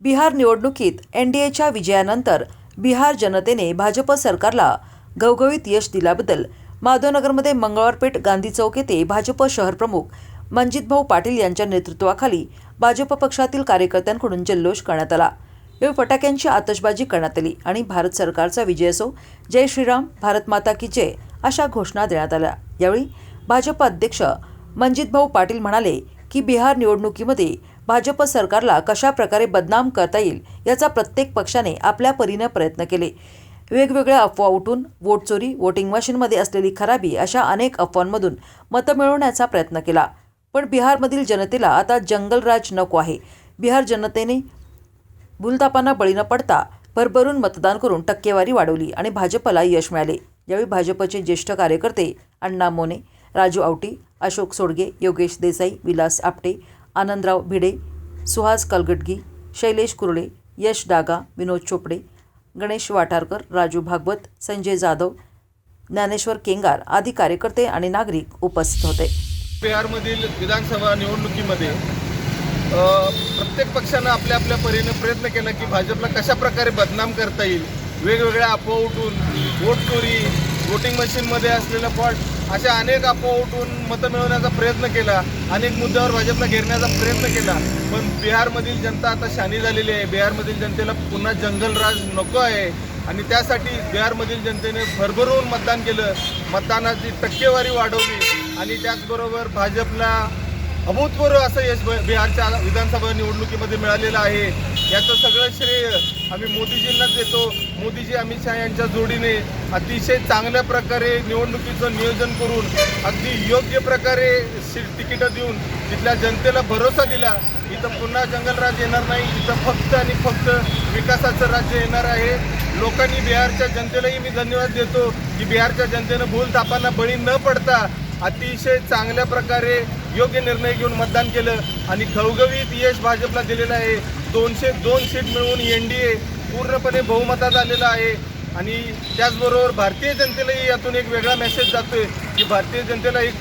बिहार निवडणुकीत N D एच्या विजयानंतर बिहार जनतेने भाजप सरकारला घवघवीत यश दिल्याबद्दल माधवनगरमध्ये मंगळवारपेठ गांधी चौक येथे भाजप शहरप्रमुख मनजितभाऊ पाटील यांच्या नेतृत्वाखाली भाजप पक्षातील कार्यकर्त्यांकडून जल्लोष करण्यात आला. यावेळी फटाक्यांची आतषबाजी करण्यात आली आणि भारत सरकारचा विजय असो जय श्रीराम भारत माता की जय अशा घोषणा देण्यात आल्या. यावेळी भाजप अध्यक्ष मनजितभाऊ पाटील म्हणाले की बिहार निवडणुकीमध्ये भाजप सरकारला कशा प्रकारे बदनाम करता येईल याचा प्रत्येक पक्षाने आपल्या परीनं प्रयत्न केले. वेगवेगळ्या अफवा उठून वोट चोरी वोटिंग मशीनमध्ये असलेली खराबी अशा अनेक अफवांमधून मतं मिळवण्याचा प्रयत्न केला. पण बिहारमधील जनतेला आता जंगलराज नको आहे. बिहार जनतेने भूलतापांना बळी न पडता भरभरून मतदान करून टक्केवारी वाढवली आणि भाजपला यश मिळाले. यावेळी भाजपचे ज्येष्ठ कार्यकर्ते अण्णा मोने राजू आवटी अशोक सोडगे योगेश देसाई विलास आपटे आनंदराव भिडे सुहास कलगटगी शैलेश कुरळे यश डागा विनोद चोपडे गणेश वाटारकर राजू भागवत संजय जाधव ज्ञानेश्वर केंगार आदी कार्यकर्ते आणि नागरिक उपस्थित होते. बिहारमधील विधानसभा निवडणुकीमध्ये प्रत्येक पक्षानं आपल्या आपल्या परीने प्रयत्न केला की भाजपला कशा प्रकारे बदनाम करता येईल वेगवेगळ्या अफवा उठून वोट चोरी वोटिंग मशीनमध्ये असलेलं फॉल्ट अशा अनेक अफवा उठून मतं मिळवण्याचा प्रयत्न केला अनेक मुद्द्यावर भाजपला घेरण्याचा प्रयत्न केला. पण बिहारमधील जनता आता शानी झालेली आहे. बिहारमधील जनतेला पुन्हा जंगलराज नको आहे. आणि त्यासाठी बिहारमधील जनतेने भरभरून मतदान केलं. मतदानाची टक्केवारी वाढवली. आणि त्याचबरोबर भाजपला अभूतपूर्व असं यश बिहारच्या विधानसभा निवडणुकीमध्ये मिळालेलं आहे. याचं सगळं श्रेय आम्ही मोदीजींनाच देतो. मोदीजी अमित शहा यांच्या जोडीने अतिशय चांगल्या प्रकारे निवडणुकीचं नियोजन करून अगदी योग्य प्रकारे सीट तिकीटं देऊन तिथल्या जनतेला भरोसा दिला. इथं पुन्हा जंगलराज येणार नाही. इथं फक्त आणि फक्त विकासाचं राज्य येणार आहे. लोकांनी बिहारच्या जनतेलाही मी धन्यवाद देतो की बिहारच्या जनतेनं भूल तापांना बळी न पडता अतिशय चांगल्या प्रकारे योग्य निर्णय घेऊन मतदान केलं आणि घवघवीत यश भाजपला दिलेलं आहे. दोनशे दोन सीट मिळवून एन डी ए पूर्णपणे बहुमतात आलेलं आहे. आणि त्याचबरोबर भारतीय जनतेलाही यातून एक वेगळा मेसेज जातोय की भारतीय जनतेला एक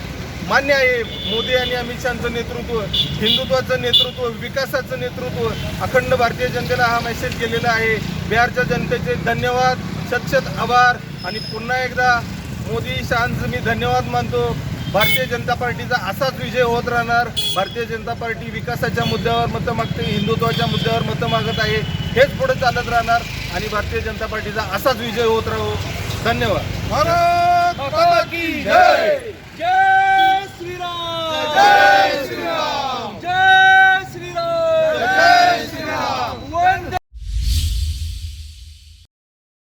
मान्य आहे. मोदी आणि अमित शहाचं नेतृत्व हिंदुत्वाचं नेतृत्व विकासाचं नेतृत्व अखंड भारतीय जनतेला हा मेसेज गेलेला आहे. बिहारच्या जनतेचे धन्यवाद शतशत आभार आणि पुन्हा एकदा मोदी शहांचं मी धन्यवाद मानतो. भारतीय जनता पार्टीचा असाच विजय होत राहणार. भारतीय जनता पार्टी विकासाच्या मुद्द्यावर मतं मागते हिंदुत्वाच्या मुद्द्यावर मतं मागत आहे हेच पुढे चालत राहणार. आणि भारतीय जनता पार्टीचा असाच विजय होत राहू. धन्यवाद.